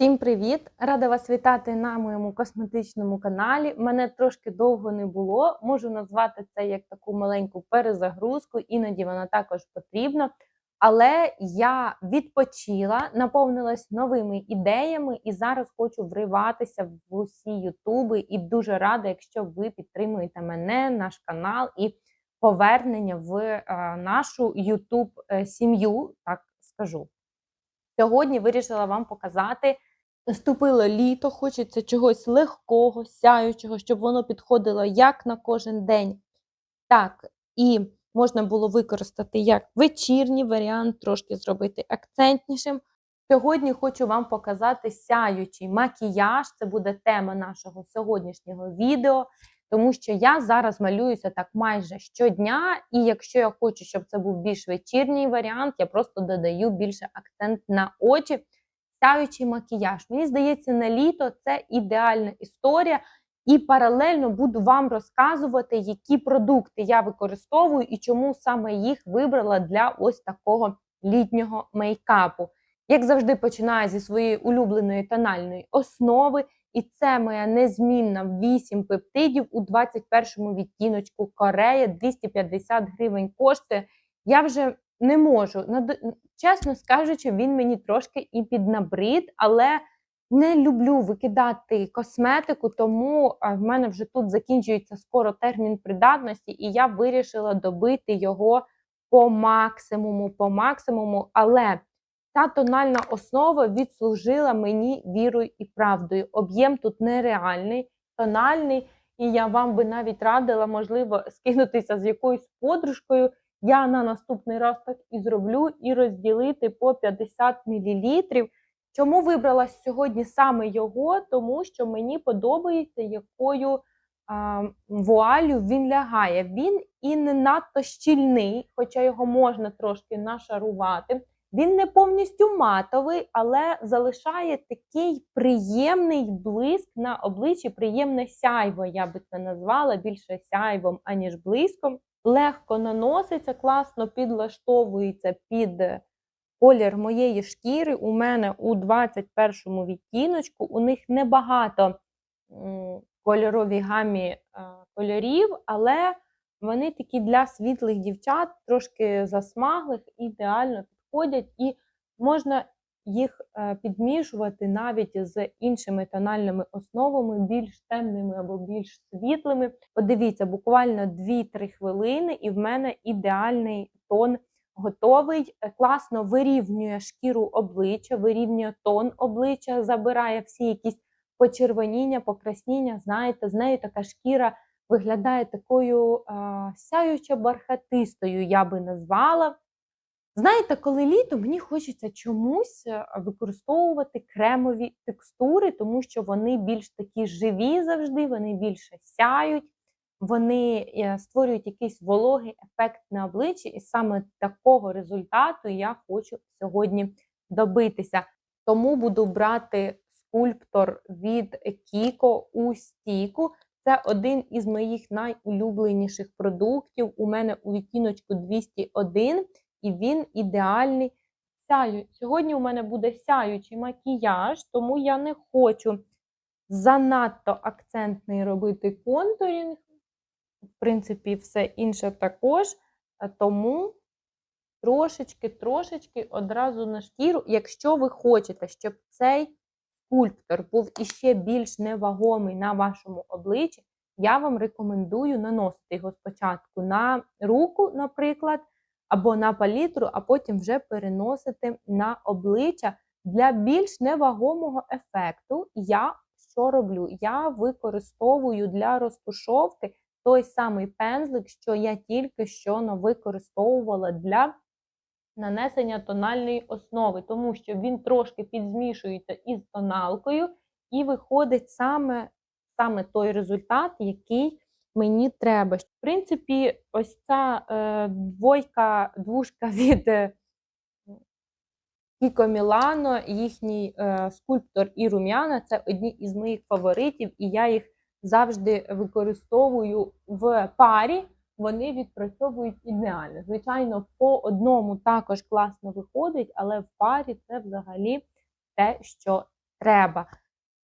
Всім привіт! Рада вас вітати на моєму косметичному каналі. Мене трошки довго не було. Можу назвати це як таку маленьку перезагрузку, іноді вона також потрібна. Але я відпочила, наповнилась новими ідеями і зараз хочу вриватися в усі ютуби. І дуже рада, якщо ви підтримуєте мене, наш канал і повернення в е, нашу ютуб сім'ю, так скажу. Сьогодні вирішила вам показати. Наступило літо, хочеться чогось легкого, сяючого, щоб воно підходило як на кожен день, так і можна було використати як вечірній варіант, трошки зробити акцентнішим. Сьогодні хочу вам показати сяючий макіяж. Це буде тема нашого сьогоднішнього відео, тому що я зараз малююся так майже щодня, і якщо я хочу, щоб це був більш вечірній варіант, я просто додаю більше акцент на очі. Сяючий макіяж. Мені здається, на літо це ідеальна історія. І паралельно буду вам розказувати, які продукти я використовую і чому саме їх вибрала для ось такого літнього мейкапу. Як завжди, починаю зі своєї улюбленої тональної основи. І це моя незмінна 8 пептидів у 21 відтіночку Корея 250 гривень коштує. Я вже не можу. Чесно скажучи, він мені трошки і піднабрид, але не люблю викидати косметику, тому в мене вже тут закінчується скоро термін придатності, і я вирішила добити його по максимуму, по максимуму. Але ця тональна основа відслужила мені вірою і правдою. Об'єм тут нереальний, тональний, і я вам би навіть радила, можливо, скинутися з якоюсь подружкою. Я на наступний раз так і зроблю і розділити по 50 мл. Чому вибрала сьогодні саме його? Тому що мені подобається, якою а, вуалю він лягає. Він і не надто щільний, хоча його можна трошки нашарувати. Він не повністю матовий, але залишає такий приємний блиск на обличчі, приємне сяйво, я би це назвала більше сяйвом, аніж блиском легко наноситься, класно підлаштовується під колір моєї шкіри. У мене у 21 відтіночку, у них небагато кольоровій гамі кольорів, але вони такі для світлих дівчат, трошки засмаглих, ідеально підходять і можна їх е, підмішувати навіть з іншими тональними основами, більш темними або більш світлими. Подивіться, буквально 2-3 хвилини, і в мене ідеальний тон готовий. Е, класно вирівнює шкіру обличчя, вирівнює тон обличчя, забирає всі якісь почервоніння, покрасніння. Знаєте, з нею така шкіра виглядає такою а, сяючо бархатистою, я би назвала. Знаєте, коли літо мені хочеться чомусь е, використовувати кремові текстури, тому що вони більш такі живі завжди, вони більше сяють, вони е, створюють якийсь вологий ефект на обличчі, і саме такого результату я хочу сьогодні добитися. Тому буду брати скульптор від Kiko у стійку. Це один із моїх найулюбленіших продуктів. У мене у відтіночку 201 і він ідеальний. Сяю. Сьогодні у мене буде сяючий макіяж, тому я не хочу занадто акцентний робити контурінг. В принципі, все інше також. Тому трошечки-трошечки одразу на шкіру, якщо ви хочете, щоб цей скульптор був іще більш невагомий на вашому обличчі, я вам рекомендую наносити його спочатку на руку, наприклад або на палітру, а потім вже переносити на обличчя для більш невагомого ефекту. Я що роблю? Я використовую для розтушовки той самий пензлик, що я тільки що використовувала для нанесення тональної основи, тому що він трошки підзмішується із тоналкою, і виходить саме, саме той результат, який мені треба. В принципі, ось ця е, двойка, двушка від Кіко Мілано, їхній е, скульптор і рум'яна це одні із моїх фаворитів, і я їх завжди використовую в парі. Вони відпрацьовують ідеально. Звичайно, по одному також класно виходить, але в парі це взагалі те, що треба.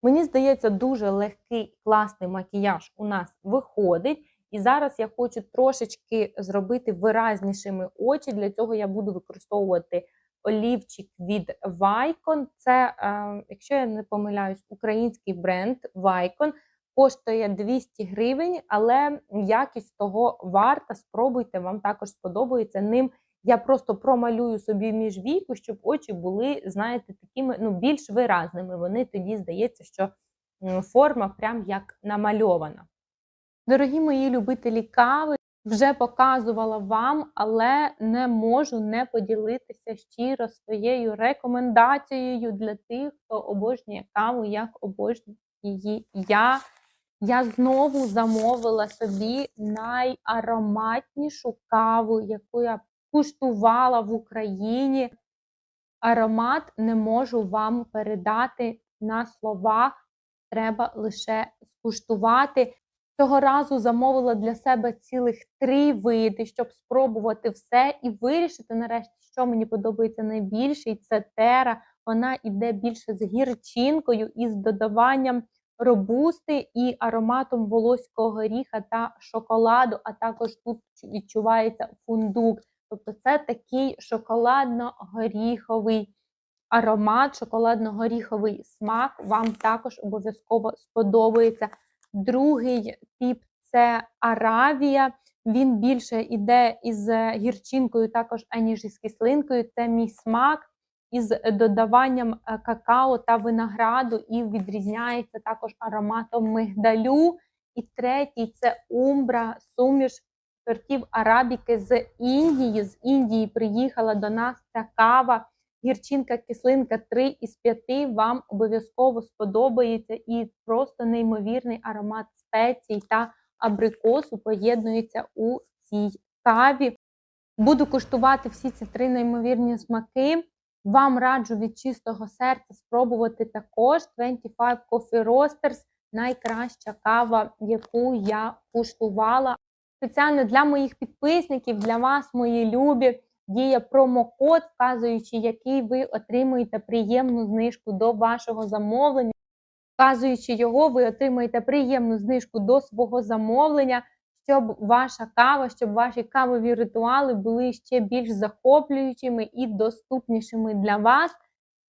Мені здається, дуже легкий, класний макіяж у нас виходить. І зараз я хочу трошечки зробити виразнішими очі. Для цього я буду використовувати олівчик від Vicon. Це, е, якщо я не помиляюсь, український бренд Vicon. Коштує 200 гривень, але якість того варта. Спробуйте, вам також сподобається. Ним я просто промалюю собі між віку, щоб очі були, знаєте, такими ну, більш виразними. Вони тоді здається, що форма прям як намальована. Дорогі мої любителі кави, вже показувала вам, але не можу не поділитися щиро своєю рекомендацією для тих, хто обожнює каву, як обожнюю її я. Я знову замовила собі найароматнішу каву, яку я куштувала в Україні. Аромат не можу вам передати на словах, треба лише скуштувати. Цього разу замовила для себе цілих три види, щоб спробувати все і вирішити нарешті, що мені подобається найбільше. І це тера. Вона йде більше з гірчинкою і з додаванням робусти і ароматом волоського горіха та шоколаду, а також тут відчувається фундук. Тобто це такий шоколадно-горіховий аромат, шоколадно-горіховий смак. Вам також обов'язково сподобається. Другий тип це Аравія. Він більше йде із гірчинкою, також аніж із кислинкою. Це мій смак із додаванням е, какао та винограду, і відрізняється також ароматом мигдалю. І третій це умбра, суміш сортів арабіки з Індії. З Індії приїхала до нас ця кава. Гірчинка, кислинка 3 із 5 вам обов'язково сподобається і просто неймовірний аромат спецій та абрикосу поєднується у цій каві. Буду куштувати всі ці три неймовірні смаки. Вам раджу від чистого серця спробувати також 25 Coffee Roasters, найкраща кава, яку я куштувала. Спеціально для моїх підписників, для вас, мої любі, діє промокод, вказуючи, який ви отримуєте приємну знижку до вашого замовлення. Вказуючи його, ви отримаєте приємну знижку до свого замовлення, щоб ваша кава, щоб ваші кавові ритуали були ще більш захоплюючими і доступнішими для вас.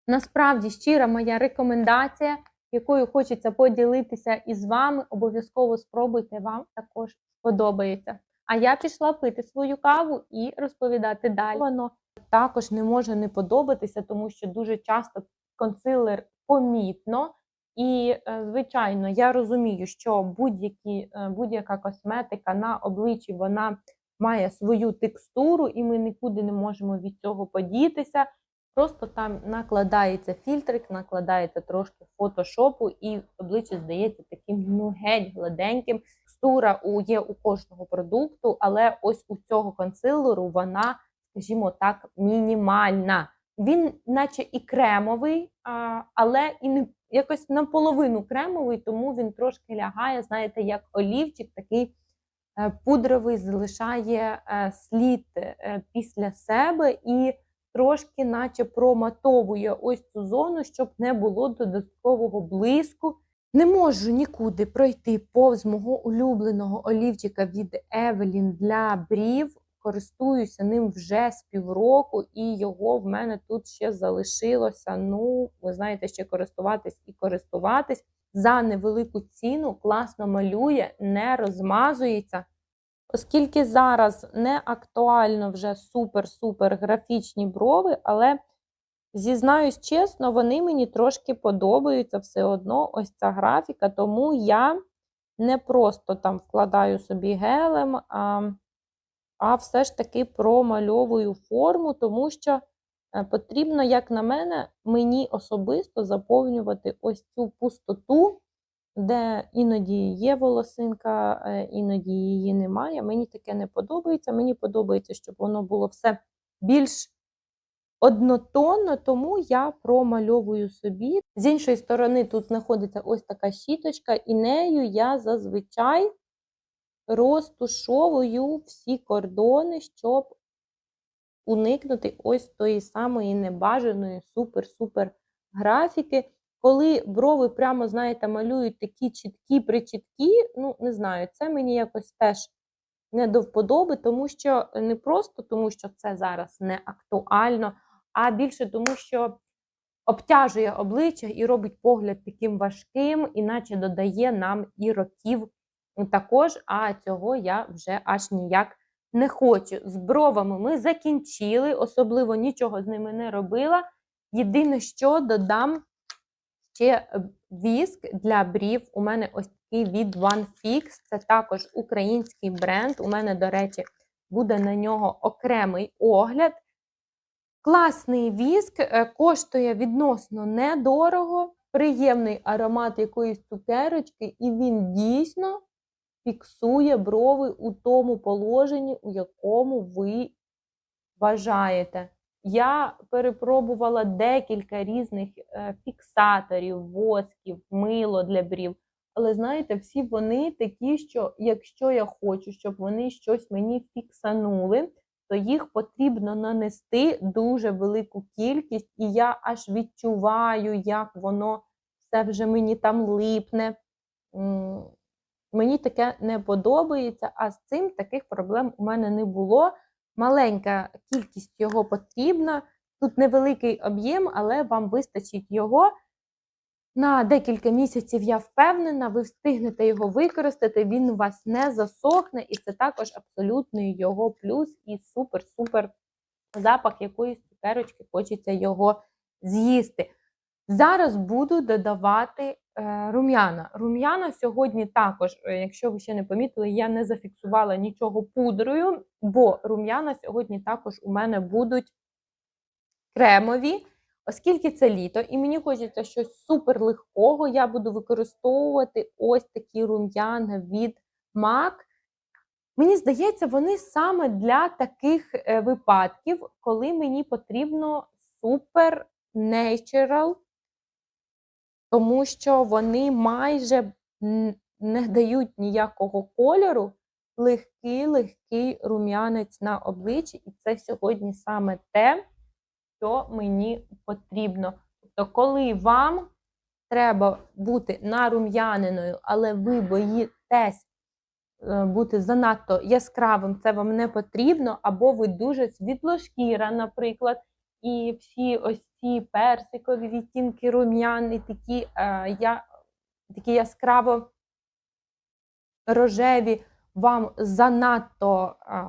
Насправді щира моя рекомендація, якою хочеться поділитися із вами. Обов'язково спробуйте, вам також сподобається. А я пішла пити свою каву і розповідати далі. Воно також не може не подобатися, тому що дуже часто консилер помітно. І, е, звичайно, я розумію, що будь-які, е, будь-яка косметика на обличчі вона має свою текстуру, і ми нікуди не можемо від цього подітися. Просто там накладається фільтрик, накладається трошки фотошопу, і обличчя здається таким ну геть гладеньким. Текстура у є у кожного продукту, але ось у цього консилеру вона, скажімо так, мінімальна. Він, наче і кремовий, але і не якось наполовину кремовий, тому він трошки лягає, знаєте, як олівчик, такий е, пудровий, залишає е, слід е, після себе і трошки, наче проматовує ось цю зону, щоб не було додаткового блиску. Не можу нікуди пройти повз мого улюбленого олівчика від Evelyn для брів. Користуюся ним вже з півроку, і його в мене тут ще залишилося. Ну, ви знаєте, ще користуватись і користуватись. За невелику ціну класно малює, не розмазується. Оскільки зараз не актуально вже супер-супер графічні брови, але зізнаюсь чесно, вони мені трошки подобаються все одно ось ця графіка, тому я не просто там вкладаю собі гелем. а а все ж таки промальовую форму, тому що е, потрібно, як на мене, мені особисто заповнювати ось цю пустоту, де іноді є волосинка, е, іноді її немає. Мені таке не подобається. Мені подобається, щоб воно було все більш однотонно, тому я промальовую собі. З іншої сторони, тут знаходиться ось така щіточка, і нею я зазвичай розтушовую всі кордони, щоб уникнути ось тої самої небажаної супер-супер графіки. Коли брови прямо, знаєте, малюють такі чіткі, причіткі, ну, не знаю, це мені якось теж не до вподоби, тому що не просто тому, що це зараз не актуально, а більше тому, що обтяжує обличчя і робить погляд таким важким, іначе додає нам і років також, а цього я вже аж ніяк не хочу. З бровами ми закінчили, особливо нічого з ними не робила. Єдине, що додам ще віск для брів. У мене ось такий від One Fix. Це також український бренд. У мене, до речі, буде на нього окремий огляд. Класний віск, е, коштує відносно недорого, приємний аромат якоїсь цукерочки, і він дійсно фіксує брови у тому положенні, у якому ви бажаєте. Я перепробувала декілька різних е, фіксаторів, восків, мило для брів. Але знаєте, всі вони такі, що якщо я хочу, щоб вони щось мені фіксанули, то їх потрібно нанести дуже велику кількість, і я аж відчуваю, як воно все вже мені там липне. Мені таке не подобається, а з цим таких проблем у мене не було. Маленька кількість його потрібна. Тут невеликий об'єм, але вам вистачить його. На декілька місяців, я впевнена, ви встигнете його використати, він у вас не засохне, і це також абсолютний його плюс і супер-супер запах якоїсь цукерочки, хочеться його з'їсти. Зараз буду додавати е, рум'яна. Рум'яна сьогодні також, е, якщо ви ще не помітили, я не зафіксувала нічого пудрою, бо рум'яна сьогодні також у мене будуть кремові. Оскільки це літо, і мені хочеться щось супер легкого, я буду використовувати ось такі рум'яна від MAC. Мені здається, вони саме для таких е, випадків, коли мені потрібно супер natural, тому що вони майже не дають ніякого кольору. Легкий, легкий рум'янець на обличчі, і це сьогодні саме те що мені потрібно. Тобто, коли вам треба бути нарум'яненою, але ви боїтесь е, бути занадто яскравим, це вам не потрібно, або ви дуже світлошкіра, наприклад, і всі ось ці персикові відтінки рум'яни, такі, е, я, такі яскраво рожеві, вам занадто е,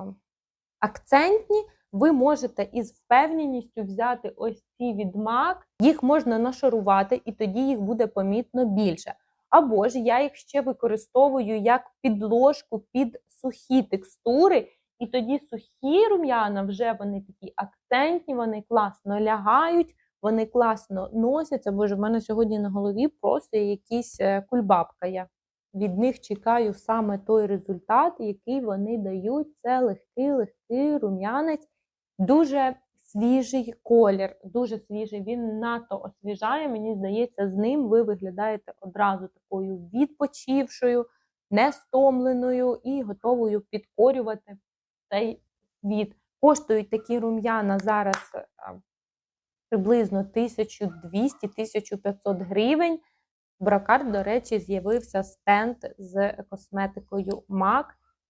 акцентні ви можете із впевненістю взяти ось ці відмак, їх можна нашарувати, і тоді їх буде помітно більше. Або ж я їх ще використовую як підложку під сухі текстури, і тоді сухі рум'яна вже вони такі акцентні, вони класно лягають, вони класно носяться. Боже, в мене сьогодні на голові просто якісь е, кульбабка. Я від них чекаю саме той результат, який вони дають. Це легкий, легкий рум'янець. Дуже свіжий колір, дуже свіжий, він надто освіжає. Мені здається, з ним ви виглядаєте одразу такою відпочившою, нестомленою і готовою підкорювати цей світ. Коштують такі рум'яна зараз приблизно 1200-1500 гривень. Бракар, до речі, з'явився стенд з косметикою MAC.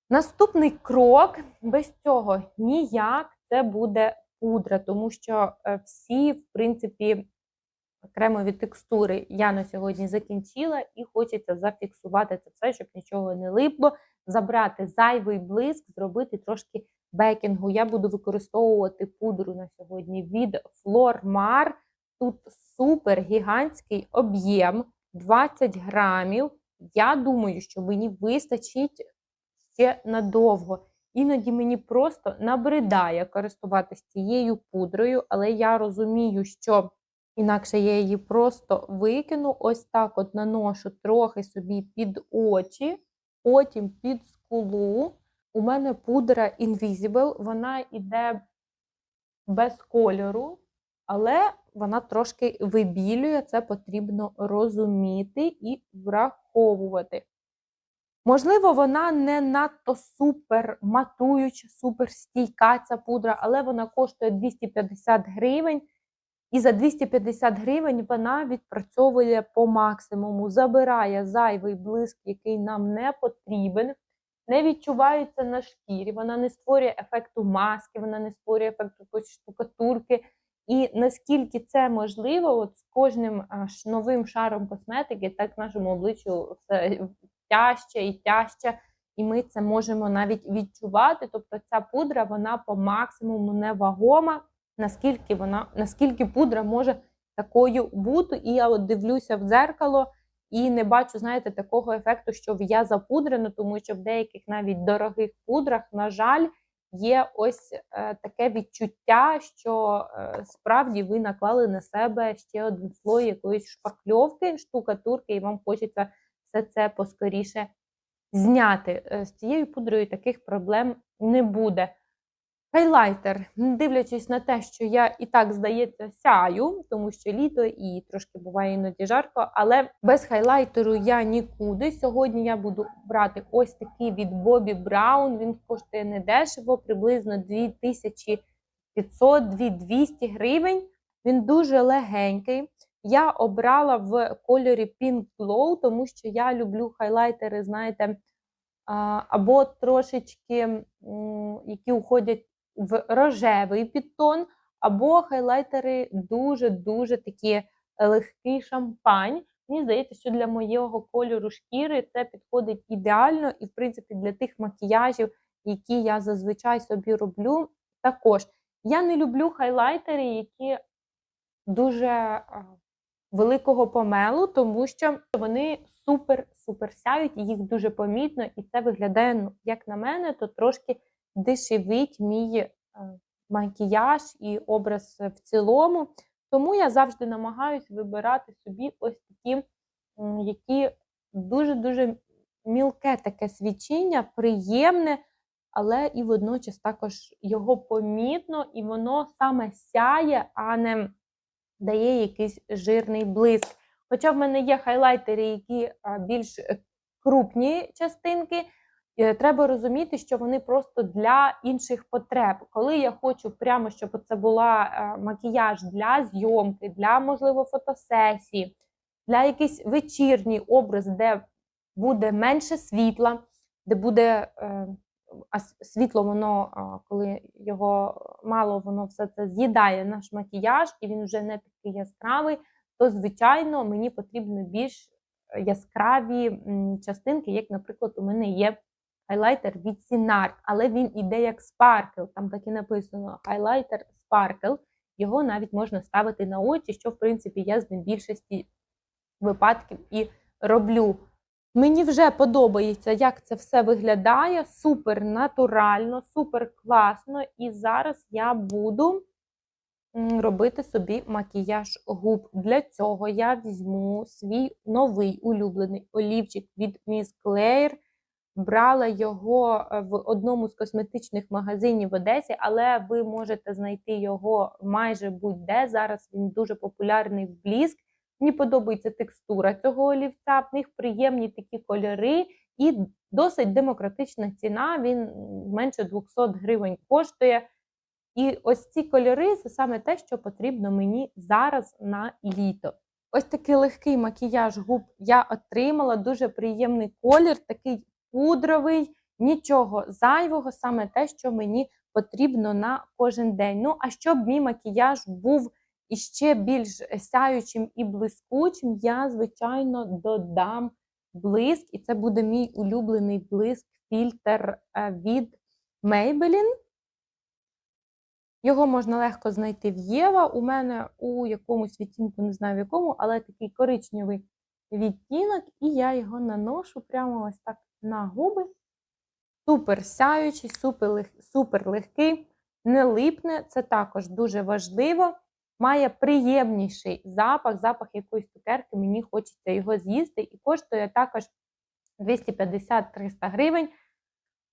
Наступний крок без цього ніяк це буде пудра, тому що е, всі, в принципі, кремові текстури я на сьогодні закінчила, і хочеться зафіксувати це все, щоб нічого не липло, забрати зайвий блиск, зробити трошки бекінгу. Я буду використовувати пудру на сьогодні від Flormar. Тут супер гігантський об'єм 20 грамів. Я думаю, що мені вистачить ще надовго. Іноді мені просто набридає користуватися цією пудрою, але я розумію, що інакше я її просто викину, ось так от наношу трохи собі під очі, потім під скулу. У мене пудра Invisible, вона йде без кольору, але вона трошки вибілює, це потрібно розуміти і враховувати. Можливо, вона не надто супер матуюча, супер стійка ця пудра, але вона коштує 250 гривень. І за 250 гривень вона відпрацьовує по максимуму, забирає зайвий блиск, який нам не потрібен, не відчувається на шкірі, вона не створює ефекту маски, вона не створює ефекту якоїсь штукатурки. І наскільки це можливо, от з кожним новим шаром косметики, так нашому обличчю все тяжче і тяжче, і ми це можемо навіть відчувати. Тобто ця пудра вона по максимуму невагома, наскільки вона, наскільки пудра може такою бути. І я от дивлюся в дзеркало і не бачу, знаєте, такого ефекту, що я запудрена, тому що в деяких навіть дорогих пудрах, на жаль, є ось е, таке відчуття, що е, справді ви наклали на себе ще один слой якоїсь шпакльовки, штукатурки, і вам хочеться все це поскоріше зняти. Е, З цією пудрою таких проблем не буде. Хайлайтер, дивлячись на те, що я і так, здається, сяю, тому що літо і трошки буває іноді жарко, але без хайлайтеру я нікуди. Сьогодні я буду брати ось такий від Bobbi Brown. Він коштує недешево, приблизно 2500-2200 гривень. Він дуже легенький. Я обрала в кольорі Pink Glow, тому що я люблю хайлайтери, знаєте, або трошечки, які уходять в рожевий підтон, або хайлайтери дуже-дуже такі легкий шампань. Мені здається, що для моєго кольору шкіри це підходить ідеально, і, в принципі, для тих макіяжів, які я зазвичай собі роблю, також. Я не люблю хайлайтери, які дуже великого помелу, тому що вони супер-супер сяють, їх дуже помітно, і це виглядає, ну, як на мене, то трошки дешевить мій е, макіяж і образ в цілому. Тому я завжди намагаюся вибирати собі ось такі, які дуже-дуже мілке таке свічіння, приємне, але і водночас також його помітно, і воно саме сяє, а не дає якийсь жирний блиск. Хоча в мене є хайлайтери, які більш е, крупні частинки, треба розуміти, що вони просто для інших потреб. Коли я хочу прямо, щоб це була е, макіяж для зйомки, для, можливо, фотосесії, для якийсь вечірній образ, де буде менше світла, де буде е, а світло, воно, коли його мало, воно все це з'їдає наш макіяж, і він вже не такий яскравий, то, звичайно, мені потрібно більш яскраві частинки, як, наприклад, у мене є хайлайтер від Sinart, але він іде як спаркл, там так і написано хайлайтер спаркл. Його навіть можна ставити на очі, що, в принципі, я з ним більшості випадків і роблю. Мені вже подобається, як це все виглядає. Супер натурально, супер класно. І зараз я буду робити собі макіяж губ. Для цього я візьму свій новий улюблений олівчик від Miss Claire. Брала його е, в одному з косметичних магазинів в Одесі, але ви можете знайти його майже будь-де. Зараз він дуже популярний в бліск. Мені подобається текстура цього олівця, в них приємні такі кольори і досить демократична ціна. Він менше 200 гривень коштує. І ось ці кольори це саме те, що потрібно мені зараз на літо. Ось такий легкий макіяж губ я отримала, дуже приємний колір, такий пудровий, нічого зайвого, саме те, що мені потрібно на кожен день. Ну, а щоб мій макіяж був іще більш сяючим і блискучим, я, звичайно, додам блиск, і це буде мій улюблений блиск фільтр е, від Maybelline. Його можна легко знайти в Єва. У мене у якомусь відтінку, не знаю в якому, але такий коричневий відтінок, і я його наношу прямо ось так на губи. Супер сяючий, супер легкий, не липне, це також дуже важливо. Має приємніший запах, запах якоїсь цукерки, мені хочеться його з'їсти, і коштує також 250-300 гривень.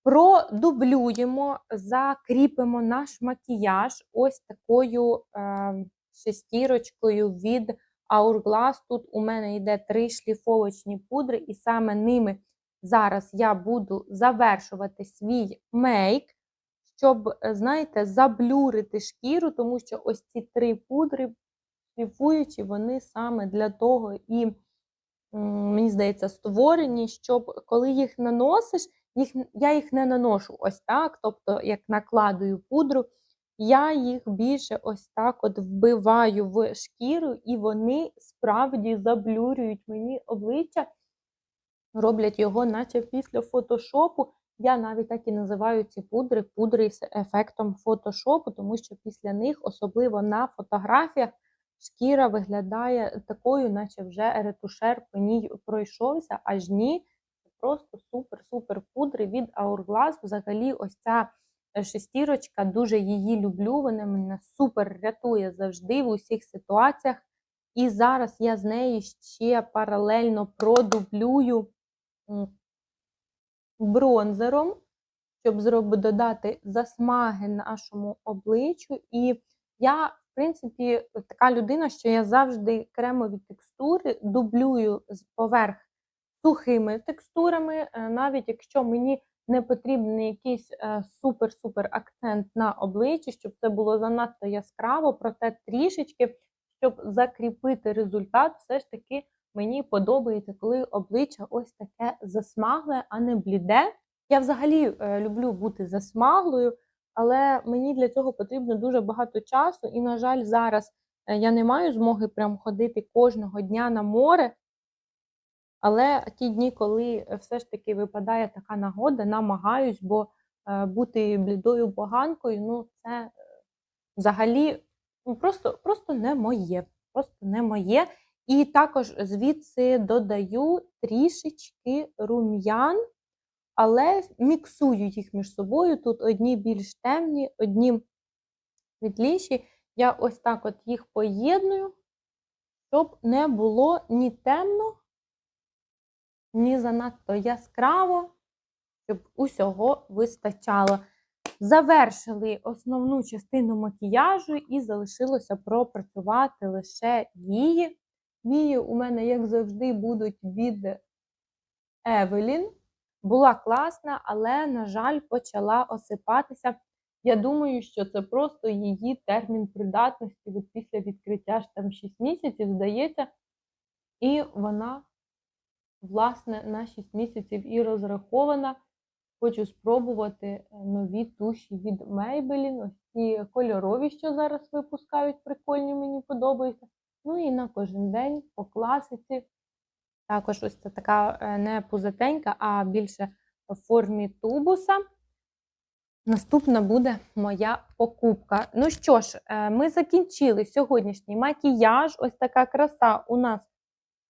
Продублюємо, закріпимо наш макіяж ось такою е, шестірочкою від Hourglass. Тут у мене йде три шліфовочні пудри, і саме ними зараз я буду завершувати свій мейк, щоб, е, знаєте, заблюрити шкіру, тому що ось ці три пудри шліфуючі, вони саме для того і, мені здається, створені, щоб коли їх наносиш, їх, я їх не наношу ось так, тобто як накладую пудру, я їх більше ось так от вбиваю в шкіру, і вони справді заблюрюють мені обличчя, роблять його, наче після фотошопу. Я навіть так і називаю ці пудри пудри з ефектом фотошопу, тому що після них, особливо на фотографіях, шкіра виглядає такою, наче вже ретушер по ній пройшовся, аж ні. Це просто супер-супер пудри від Hourglass. Взагалі, ось ця шестірочка, дуже її люблю. Вона мене супер рятує завжди в усіх ситуаціях. І зараз я з неї ще паралельно продублюю бронзером, щоб зроб... додати засмаги нашому обличчю. І я, в принципі, така людина, що я завжди кремові текстури дублюю з поверх сухими текстурами, е, навіть якщо мені не потрібен якийсь е, супер-супер акцент на обличчі, щоб це було занадто яскраво, проте трішечки, щоб закріпити результат, все ж таки мені подобається, коли обличчя ось таке засмагле, а не бліде. Я взагалі е, люблю бути засмаглою, але мені для цього потрібно дуже багато часу, і, на жаль, зараз е, я не маю змоги прям ходити кожного дня на море. Але ті дні, коли е, все ж таки випадає така нагода, намагаюсь, бо бути блідою поганкою, ну це взагалі ну, просто, просто не моє. Просто не моє. І також звідси додаю трішечки рум'ян, але міксую їх між собою. Тут одні більш темні, одні світліші. Я ось так от їх поєдную, щоб не було ні темно, ні занадто яскраво, щоб усього вистачало. Завершили основну частину макіяжу і залишилося пропрацювати лише вії. Вії у мене, як завжди, будуть від Евелін. Була класна, але, на жаль, почала осипатися. Я думаю, що це просто її термін придатності от після відкриття ж там 6 місяців, здається. І вона, власне, на 6 місяців і розрахована. Хочу спробувати е, нові туші від Maybelline. Ось ці кольорові, що зараз випускають, прикольні, мені подобаються. Ну і на кожен день по класиці. Також ось це така е, не пузатенька, а більше в формі тубуса. Наступна буде моя покупка. Ну що ж, е, ми закінчили сьогоднішній макіяж. Ось така краса у нас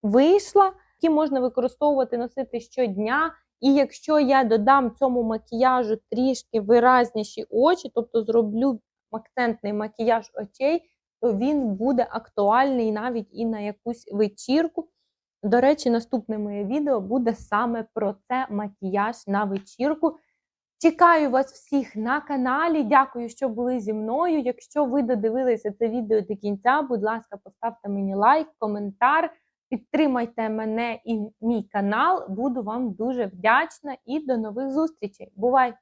вийшла, які можна використовувати, носити щодня. І якщо я додам цьому макіяжу трішки виразніші очі, тобто зроблю акцентний макіяж очей, то він буде актуальний навіть і на якусь вечірку. До речі, наступне моє відео буде саме про це макіяж на вечірку. Чекаю вас всіх на каналі. Дякую, що були зі мною. Якщо ви додивилися це відео до кінця, будь ласка, поставте мені лайк, коментар, підтримайте мене і мій канал. Буду вам дуже вдячна і до нових зустрічей. Бувай!